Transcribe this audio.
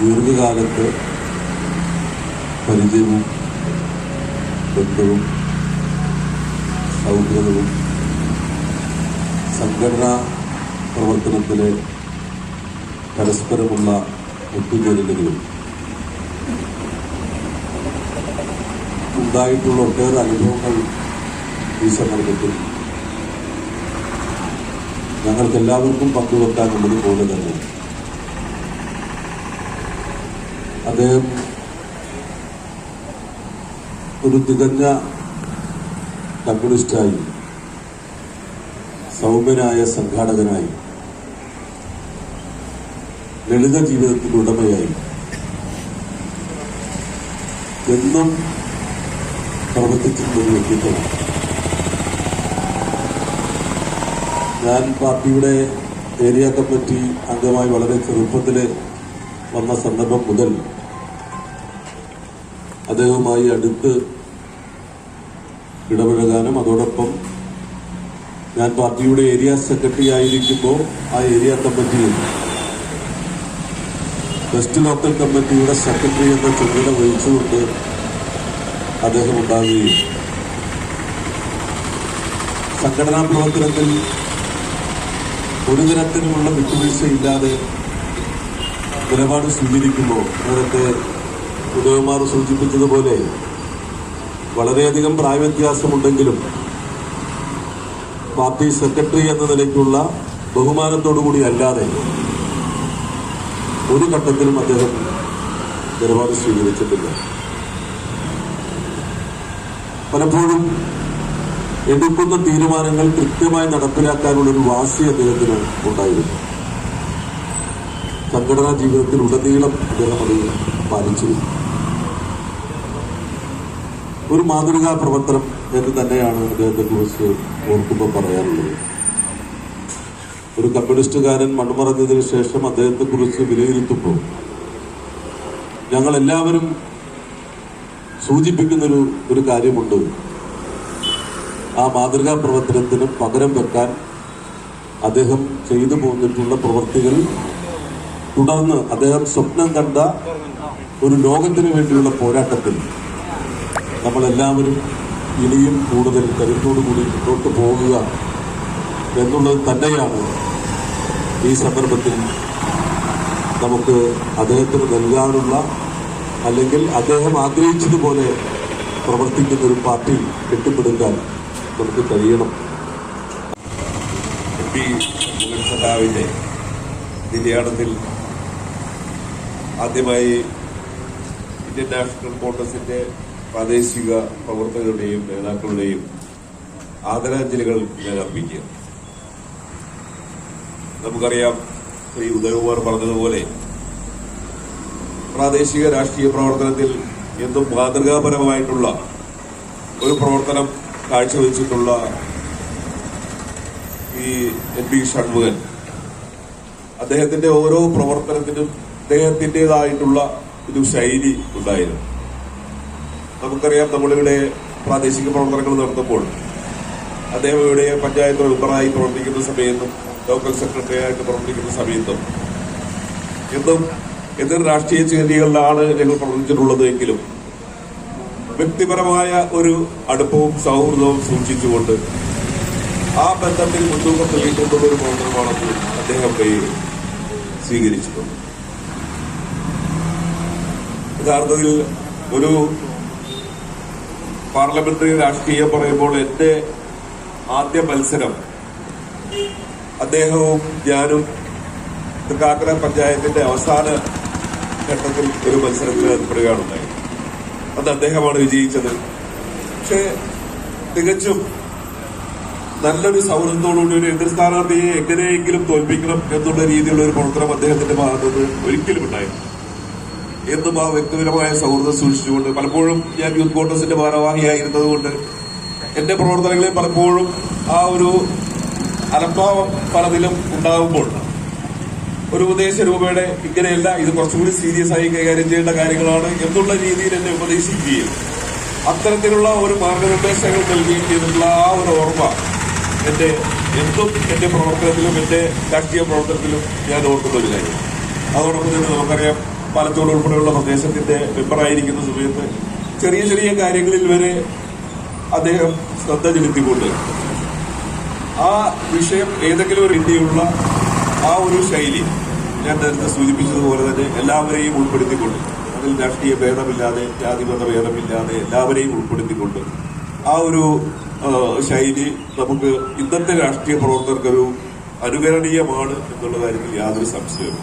ദീർഘകാലത്ത് പരിചയവും ബന്ധവും സൗഹൃദവും സംഘടനാ പ്രവർത്തനത്തിലെ പരസ്പരമുള്ള ഒത്തുചേരലുകളും ഉണ്ടായിട്ടുള്ള ഒട്ടേറെ അനുഭവങ്ങൾ ഈ സന്ദർഭത്തിൽ ഞങ്ങൾക്കെല്ലാവർക്കും പങ്കുവെക്കാനുള്ളത് പോലെ തന്നെ. അദ്ദേഹം ഒരു തികഞ്ഞ കമ്മ്യൂണിസ്റ്റായി സൗമ്യനായ സംഘാടകനായി ലളിത ജീവിതത്തിന്റെ ഉടമയായി എന്നും പ്രവർത്തിച്ചിട്ടുള്ള ഒരു വ്യക്തിത്വമാണ്. ഞാൻ പാർട്ടിയുടെ ഏരിയ കമ്മിറ്റി അംഗമായി വളരെ ചെറുപ്പത്തിൽ വന്ന സന്ദർഭം മുതൽ അദ്ദേഹവുമായി അടുത്ത് ഇടപഴകാനും അതോടൊപ്പം ഞാൻ പാർട്ടിയുടെ ഏരിയ സെക്രട്ടറി ആയിരിക്കുമ്പോൾ ആ ഏരിയ കമ്മിറ്റിയിൽ വെസ്റ്റ് ലോക്കൽ കമ്മിറ്റിയുടെ സെക്രട്ടറി എന്ന ചുമതല വഹിച്ചുകൊണ്ട് അദ്ദേഹം ഉണ്ടാകുകയും സംഘടനാ പ്രവർത്തനത്തിൽ ഒരു തരത്തിലുമുള്ള വിട്ടുവീഴ്ചയില്ലാതെ നിലപാട് സ്വീകരിക്കുമ്പോൾ നേരത്തെ ഉദയകുമാർ സൂചിപ്പിച്ചതുപോലെ വളരെയധികം പ്രായവ്യത്യാസമുണ്ടെങ്കിലും പാർട്ടി സെക്രട്ടറി എന്ന നിലയ്ക്കുള്ള ബഹുമാനത്തോടുകൂടി അല്ലാതെ ഒരു ഘട്ടത്തിലും അദ്ദേഹം നിലപാട് സ്വീകരിച്ചിട്ടില്ല. പലപ്പോഴും എടുക്കുന്ന തീരുമാനങ്ങൾ കൃത്യമായി നടപ്പിലാക്കാനുള്ള ഒരു വാശി അദ്ദേഹത്തിന് ഉണ്ടായിരുന്നു. സംഘടനാ ജീവിതത്തിൽ ഉടനീളം അദ്ദേഹം അത് പാലിച്ചിരുന്നു. ഒരു മാതൃകാ പ്രവർത്തനം എന്ന് തന്നെയാണ് അദ്ദേഹത്തെ കുറിച്ച് ഓർക്കുമ്പോൾ പറയാനുള്ളത്. ഒരു കമ്മ്യൂണിസ്റ്റുകാരൻ മൺമറഞ്ഞതിന് ശേഷം അദ്ദേഹത്തെ കുറിച്ച് വിലയിരുത്തുമ്പോൾ ഞങ്ങൾ എല്ലാവരും സൂചിപ്പിക്കുന്നൊരു ഒരു കാര്യമുണ്ട്. ആ മാതൃകാ പ്രവർത്തനത്തിന് പകരം വെക്കാൻ അദ്ദേഹം ചെയ്തു പോന്നിട്ടുള്ള പ്രവൃത്തികൾ തുടർന്ന് അദ്ദേഹം സ്വപ്നം കണ്ട ഒരു ലോകത്തിന് വേണ്ടിയുള്ള പോരാട്ടത്തിൽ നമ്മളെല്ലാവരും ഇനിയും കൂടുതൽ കരുത്തോടു കൂടി മുന്നോട്ട് പോകുക എന്നുള്ളത് തന്നെയാണ് ഈ സന്ദർഭത്തിൽ നമുക്ക് അദ്ദേഹത്തിന് നൽകാനുള്ള അല്ലെങ്കിൽ അദ്ദേഹം ആഗ്രഹിച്ചതുപോലെ പ്രവർത്തിക്കുന്ന ഒരു പാർട്ടി കെട്ടിപ്പടുക്കാൻ നമുക്ക് കഴിയണം. എം നിര്യാണത്തിൽ ആദ്യമായി ഇന്ത്യൻ നാഷണൽ കോൺഗ്രസിന്റെ പ്രാദേശിക പ്രവർത്തകരുടെയും നേതാക്കളുടെയും ആദരാഞ്ജലികൾ ഞാൻ അർപ്പിക്കുക. നമുക്കറിയാം ശ്രീ ഉദയകുമാർ പറഞ്ഞതുപോലെ പ്രാദേശിക രാഷ്ട്രീയ പ്രവർത്തനത്തിൽ എന്തും മാതൃകാപരമായിട്ടുള്ള ഒരു പ്രവർത്തനം കാഴ്ചവെച്ചിട്ടുള്ള ഈ എൻ പി ഷൺമുഖൻ അദ്ദേഹത്തിന്റെ ഓരോ പ്രവർത്തനത്തിനും അദ്ദേഹത്തിന്റെതായിട്ടുള്ള ഒരു ശൈലി ഉണ്ടായിരുന്നു. നമുക്കറിയാം നമ്മളിവിടെ പ്രാദേശിക പ്രവർത്തനങ്ങൾ നടത്തുമ്പോൾ അദ്ദേഹം ഇവിടെ പഞ്ചായത്ത് മെമ്പറായി പ്രവർത്തിക്കുന്ന സമയത്തും ലോക്കൽ സെക്രട്ടറി ആയിട്ട് പ്രവർത്തിക്കുന്ന സമയത്തും എന്നും എതിർ രാഷ്ട്രീയ ചേരികളിലാണ് ഞങ്ങൾ പ്രവർത്തിച്ചിട്ടുള്ളത് എങ്കിലും വ്യക്തിപരമായ ഒരു അടുപ്പവും സൗഹൃദവും സൂക്ഷിച്ചുകൊണ്ട് ആ ബന്ധത്തിൽ മുൻതൂക്കം നൽകിക്കൊണ്ടുള്ള ഒരു പ്രവർത്തനമാണെന്ന് അദ്ദേഹം സ്വീകരിച്ചിട്ടുണ്ട് യഥാർത്ഥത്തിൽ ഒരു പാർലമെന്ററി രാഷ്ട്രീയം പറയുമ്പോൾ എന്റെ ആദ്യ മത്സരം അദ്ദേഹവും ഞാനും തൃക്കാക്കര പഞ്ചായത്തിന്റെ അവസാന ഘട്ടത്തിൽ ഒരു മത്സരത്തിൽ ഏർപ്പെടുകയാണുണ്ടായി അത് അദ്ദേഹമാണ് വിജയിച്ചത്. പക്ഷേ തികച്ചും നല്ലൊരു സൗഹൃദത്തോടുകൂടി ഒരു എതിർ സ്ഥാനാർത്ഥിയെ എങ്ങനെയെങ്കിലും തോൽപ്പിക്കണം എന്നുള്ള രീതിയിലുള്ള ഒരു പ്രവർത്തനം അദ്ദേഹത്തിന്റെ ഭാഗത്തുനിന്ന് ഒരിക്കലും ഉണ്ടായിരുന്നു എന്നും ആ വ്യക്തിപരമായ സൗഹൃദം സൂക്ഷിച്ചുകൊണ്ട് പലപ്പോഴും ഞാൻ യൂത്ത് കോൺഗ്രസിന്റെ ഭാരവാഹിയായിരുന്നത് കൊണ്ട് എന്റെ പ്രവർത്തനങ്ങളിൽ പലപ്പോഴും ആ ഒരു അലംഭാവം പലതിലും ഉണ്ടാകുമ്പോൾ ഒരു ഉപദേശ രൂപയുടെ ഇങ്ങനെയല്ല ഇത് കുറച്ചുകൂടി സീരിയസ് ആയി കൈകാര്യം ചെയ്യേണ്ട കാര്യങ്ങളാണ് എന്നുള്ള രീതിയിൽ എന്നെ ഉപദേശിക്കുകയും അത്തരത്തിലുള്ള ഒരു മാർഗനിർദ്ദേശങ്ങൾ നൽകുകയും ചെയ്തിട്ടുള്ള ആ ഒരു ഓർമ്മ എന്റെ എന്തും എന്റെ പ്രവർത്തനത്തിലും എന്റെ രാഷ്ട്രീയ പ്രവർത്തനത്തിലും ഞാൻ ഓർക്കുന്ന ഒരു കാര്യം. അതോടൊപ്പം തന്നെ നമുക്കറിയാം പാലത്തോട് ഉൾപ്പെടെയുള്ള പ്രദേശത്തിന്റെ മെമ്പറായിരിക്കുന്ന സമയത്ത് ചെറിയ ചെറിയ കാര്യങ്ങളിൽ വരെ അദ്ദേഹം ശ്രദ്ധ ചെലുത്തിക്കൊണ്ട് ആ വിഷയം ഏതെങ്കിലും ഒരു ഇന്ത്യയുള്ള ആ ഒരു ശൈലി ഞാൻ നേരത്തെ സൂചിപ്പിച്ചതുപോലെ തന്നെ എല്ലാവരെയും ഉൾപ്പെടുത്തിക്കൊണ്ട് അതിൽ രാഷ്ട്രീയ ഭേദമില്ലാതെ ജാതിമത ഭേദമില്ലാതെ എല്ലാവരെയും ഉൾപ്പെടുത്തിക്കൊണ്ട് ആ ഒരു ശൈലി നമുക്ക് ഇന്നത്തെ രാഷ്ട്രീയ പ്രവർത്തകർക്കൊരു അനുകരണീയമാണ് എന്നുള്ള കാര്യത്തിൽ യാതൊരു സംശയവും